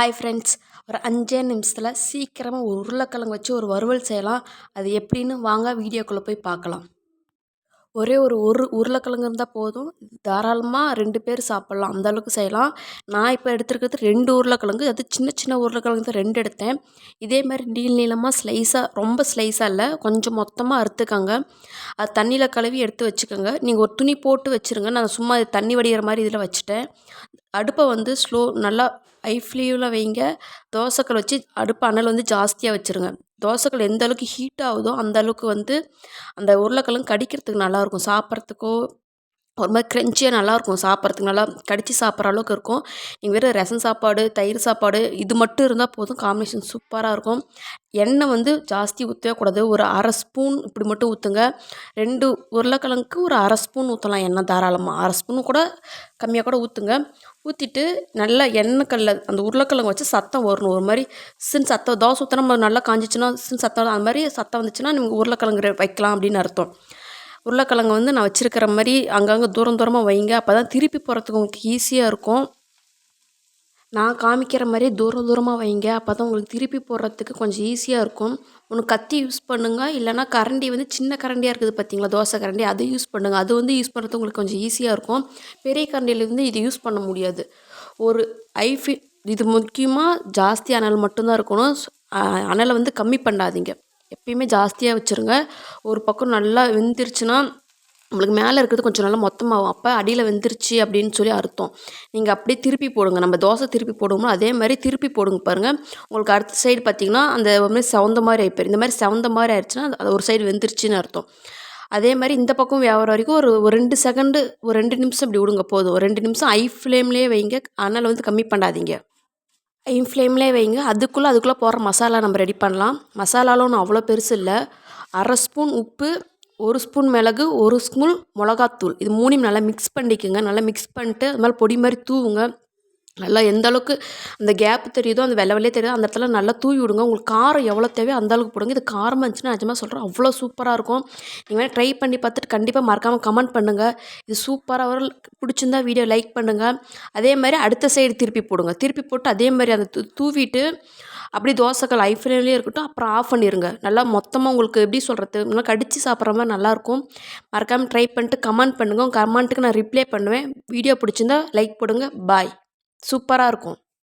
Hi friends ஒரு அஞ்சே நிமிஷத்தில் சீக்கிரமாக ஒரு உருளைக்கிழங்கு வச்சு ஒரு வறுவல் செய்யலாம். அது எப்படின்னு வாங்க வீடியோக்குள்ளே போய் பார்க்கலாம். ஒரே ஒரு ஒரு உருளைக்கிழங்கு இருந்தால் போதும். தாராளமாக ரெண்டு பேர் சாப்பிட்லாம். அந்தளவுக்கு செய்யலாம். நான் இப்போ எடுத்துருக்கிறது ரெண்டு உருளைக்கிழங்கு. அது சின்ன சின்ன உருளைக்கிழங்கு தான் ரெண்டு எடுத்தேன். இதே மாதிரி நீள் நீளமாக ஸ்லைஸாக ரொம்ப ஸ்லைஸாக இல்லை கொஞ்சம் மொத்தமாக அறுத்துக்கங்க. அது தண்ணியில் கழுவி எடுத்து வச்சுக்கோங்க. நீங்கள் ஒரு துணி போட்டு வச்சுருங்க. நான் சும்மா தண்ணி வடிகிற மாதிரி இதில் வச்சுட்டேன். அடுப்பை வந்து ஸ்லோ நல்லா ஹை ஃப்ளேமில் வைங்க. தோசைக்கல் வச்சு அடுப்பு அனல் வந்து ஜாஸ்தியாக வச்சுருங்க. தோசைக்கல் எந்த அளவுக்கு ஹீட் ஆகுதோ அந்த அளவுக்கு வந்து அந்த உருளைக்கிழங்கு கடிக்கிறதுக்கு நல்லாயிருக்கும் சாப்பிட்றதுக்கோ ஒரு மாதிரி க்ரன்ச்சியாக நல்லாயிருக்கும். சாப்பிட்றதுக்கு நல்லா கடித்து சாப்பிட்ற அளவுக்கு இருக்கும். நீங்கள் வெறும் ரசம் சாப்பாடு தயிர் சாப்பாடு இது மட்டும் இருந்தால் போதும். காம்பினேஷன் சூப்பராக இருக்கும். எண்ணெய் வந்து ஜாஸ்தி ஊற்றவே கூடாது. ஒரு அரை ஸ்பூன் இப்படி மட்டும் ஊற்றுங்க ரெண்டு உருளைக்கிழங்குக்கு ஒரு அரை ஸ்பூன் ஊற்றலாம் எண்ணெய் தாராளமாக அரை ஸ்பூன் கூட கம்மியாக கூட ஊற்றுங்க ஊற்றிட்டு நல்லா எண்ணெய் கல்ல அந்த உருளைக்கிழங்கு வச்சு சத்தம் வரணும். ஒரு மாதிரி சின் சத்தம் தோசை ஊற்றினா நம்ம நல்லா காஞ்சிச்சுன்னா சின் சத்தம் அந்த மாதிரி சத்தம் வந்துச்சுன்னா நீங்கள் உருளைக்கிழங்கு வைக்கலாம் அப்படின்னு அர்த்தம். உருளைக்கிழங்கு வந்து நான் வச்சுருக்கிற மாதிரி அங்கங்கே தூரம் தூரமாக வைங்க. அப்போ தான் திருப்பி போகிறதுக்கு உங்களுக்கு ஈஸியாக இருக்கும். நான் காமிக்கிற மாதிரியே தூரம் தூரமாக வைங்க. அப்போ தான் உங்களுக்கு திருப்பி போடுறதுக்கு கொஞ்சம் ஈஸியாக இருக்கும். ஒன்று கத்தி யூஸ் பண்ணுங்கள் இல்லைனா கரண்டி வந்து சின்ன கரண்டியாக இருக்குது பார்த்தீங்களா தோசை கரண்டி அதை யூஸ் பண்ணுங்கள் அது வந்து யூஸ் பண்ணுறது உங்களுக்கு கொஞ்சம் ஈஸியாக இருக்கும். பெரிய கரண்டியிலேருந்து இது யூஸ் பண்ண முடியாது. ஒரு ஐஃபி இது முக்கியமாக ஜாஸ்தி அனல் மட்டும்தான் இருக்கணும். அனலை வந்து கம்மி பண்ணாதீங்க. எப்பயுமே ஜாஸ்தியாக வச்சுருங்க. ஒரு பக்கம் நல்லா வெந்துருச்சுன்னா நம்மளுக்கு மேலே இருக்கிறது கொஞ்சம் நல்லா மொத்தமாகும். அப்போ அடியில் வெந்துருச்சு அப்படின்னு சொல்லி அர்த்தம். நீங்கள் அப்படியே திருப்பி போடுங்க. நம்ம தோசை திருப்பி போடுவோம்னா அதே மாதிரி திருப்பி போடுங்க பாருங்கள் உங்களுக்கு அடுத்த சைடு பார்த்திங்கன்னா அந்த ஒரு மாதிரி செவந்த மாதிரி ஆகிப்போம் இந்த மாதிரி செவந்த மாதிரி ஆயிடுச்சுன்னா அது ஒரு சைடு வெந்துருச்சுன்னு அர்த்தம். அதே மாதிரி இந்த பக்கம் வியாபாரம் வரைக்கும் ஒரு ஒரு ரெண்டு செகண்டு ஒரு ரெண்டு நிமிஷம் இப்படி விடுங்க போதும். ஒரு ரெண்டு நிமிஷம் ஐ ஃப்ளேம்லேயே வைங்க. அனல் வந்து கம்மி பண்ணாதீங்க. ஐ ஃப்ளேம்லேயே வைங்க. அதுக்குள்ளே அதுக்குள்ளே போடுற மசாலா நம்ம ரெடி பண்ணலாம். மசாலாலாம் ஒன்றும் அவ்வளோ பெருசு இல்லை. அரை ஸ்பூன் உப்பு ஒரு ஸ்பூன் மிளகு ஒரு ஸ்பூன் மிளகாத்தூள். இது மூணையும் நல்லா மிக்ஸ் பண்ணிக்கோங்க. நல்லா மிக்ஸ் பண்ணிட்டு அது மாதிரி பொடி மாதிரி தூவுங்க. நல்லா எந்த அளவுக்கு அந்த கேப் தெரியுதோ அந்த வெள்ளை வெள்ளையே தெரியுதோ அந்த இடத்துல நல்லா தூவி விடுங்க. உங்களுக்கு காரம் எவ்வளோ தேவையோ அந்த அளவுக்கு போடுங்க. இது காரமாக இருந்துச்சுன்னா நிஜமாக சொல்கிறேன் அவ்வளோ சூப்பராக இருக்கும். நீங்கள் ட்ரை பண்ணி பார்த்துட்டு கண்டிப்பாக மறக்காமல் கமெண்ட் பண்ணுங்கள் இது சூப்பராக பிடிச்சிருந்தா வீடியோ லைக் பண்ணுங்கள் அதே மாதிரி அடுத்த சைடு திருப்பி போடுங்க. திருப்பி போட்டு அதே மாதிரி அந்த தூ தூவிட்டு அப்படி தோசைக்கல் ஐ இருக்கட்டும் அப்புறம் ஆஃப் பண்ணிடுங்க நல்லா மொத்தமாக உங்களுக்கு எப்படி சொல்கிறது நல்லா கடித்து சாப்பிட்ற மாதிரி நல்லாயிருக்கும் மறக்காமல் ட்ரை பண்ணிட்டு கமெண்ட் பண்ணுங்கள் கமெண்ட்டுக்கு நான் ரிப்ளை பண்ணுவேன். வீடியோ பிடிச்சிருந்தா லைக் போடுங்க. பாய் சூப்பராக இருக்கும்.